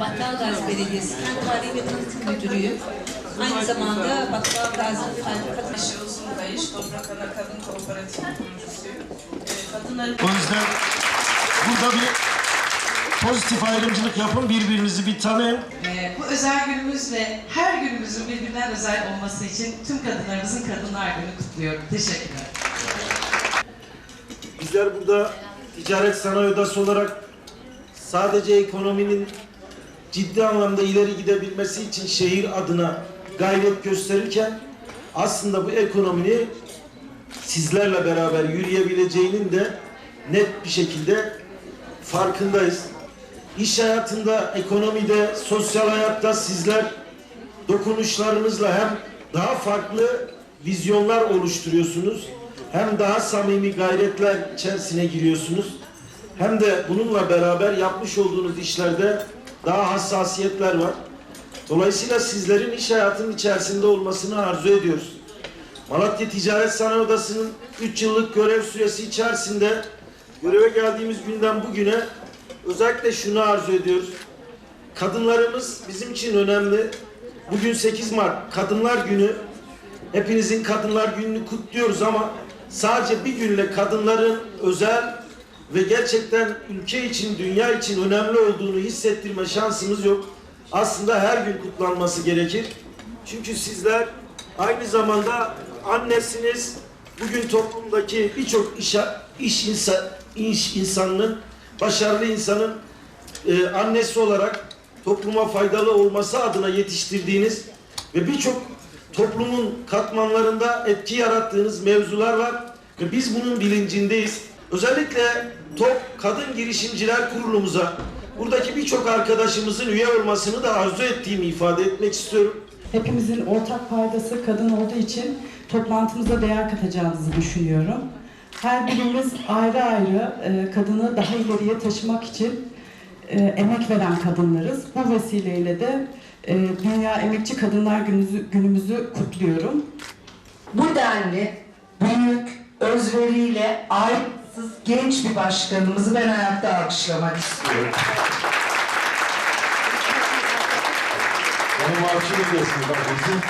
Battalgazi Belediyesi Kent Tarihi ve Tanıtım Müdürüyüm. Aynı zamanda Battalgazi Kadın Ayşe Uzun Kayış, Toprak Ana Kadın Kooperatif kurucusuyum. Ee, Kadınların O yüzden burada bir pozitif ayrımcılık yapın, birbirinizi bir tanıyın. Ee, bu özel günümüz ve her günümüzün birbirinden özel olması için tüm kadınlarımızın Kadınlar Günü kutluyorum. Teşekkürler. Bizler burada ticaret sanayi odası olarak sadece ekonominin ciddi anlamda ileri gidebilmesi için şehir adına gayret gösterirken aslında bu ekonominin sizlerle beraber yürüyebileceğinin de net bir şekilde farkındayız. İş hayatında, ekonomide, sosyal hayatta sizler dokunuşlarınızla hem daha farklı vizyonlar oluşturuyorsunuz, hem daha samimi gayretler içerisine giriyorsunuz, hem de bununla beraber yapmış olduğunuz işlerde daha hassasiyetler var. Dolayısıyla sizlerin iş hayatının içerisinde olmasını arzu ediyoruz. Malatya Ticaret Sanayi Odası'nın 3 yıllık görev süresi içerisinde göreve geldiğimiz günden bugüne özellikle şunu arzu ediyoruz. Kadınlarımız bizim için önemli. Bugün 8 Mart Kadınlar Günü. Hepinizin Kadınlar Günü'nü kutluyoruz ama sadece bir günle kadınların özel ve gerçekten ülke için, dünya için önemli olduğunu hissettirme şansımız yok. Aslında her gün kutlanması gerekir. Çünkü sizler aynı zamanda annesiniz. Bugün toplumdaki birçok iş, iş, insa, iş insanının, başarılı insanın e, annesi olarak topluma faydalı olması adına yetiştirdiğiniz ve birçok toplumun katmanlarında etki yarattığınız mevzular var ve biz bunun bilincindeyiz. Özellikle TOP Kadın Girişimciler Kurulumuza buradaki birçok arkadaşımızın üye olmasını da arzu ettiğimi ifade etmek istiyorum. Hepimizin ortak paydası kadın olduğu için toplantımıza değer katacağımızı düşünüyorum. Her birimiz ayrı ayrı e, kadını daha ileriye taşımak için e, emek veren kadınlarız. Bu vesileyle de e, Dünya Emekçi Kadınlar Günümüzü, günümüzü kutluyorum. Bu denli büyük, özveriyle ayrıtsız genç bir başkanımızı ben ayakta alkışlamak istiyorum. Diyorsun bak bizim.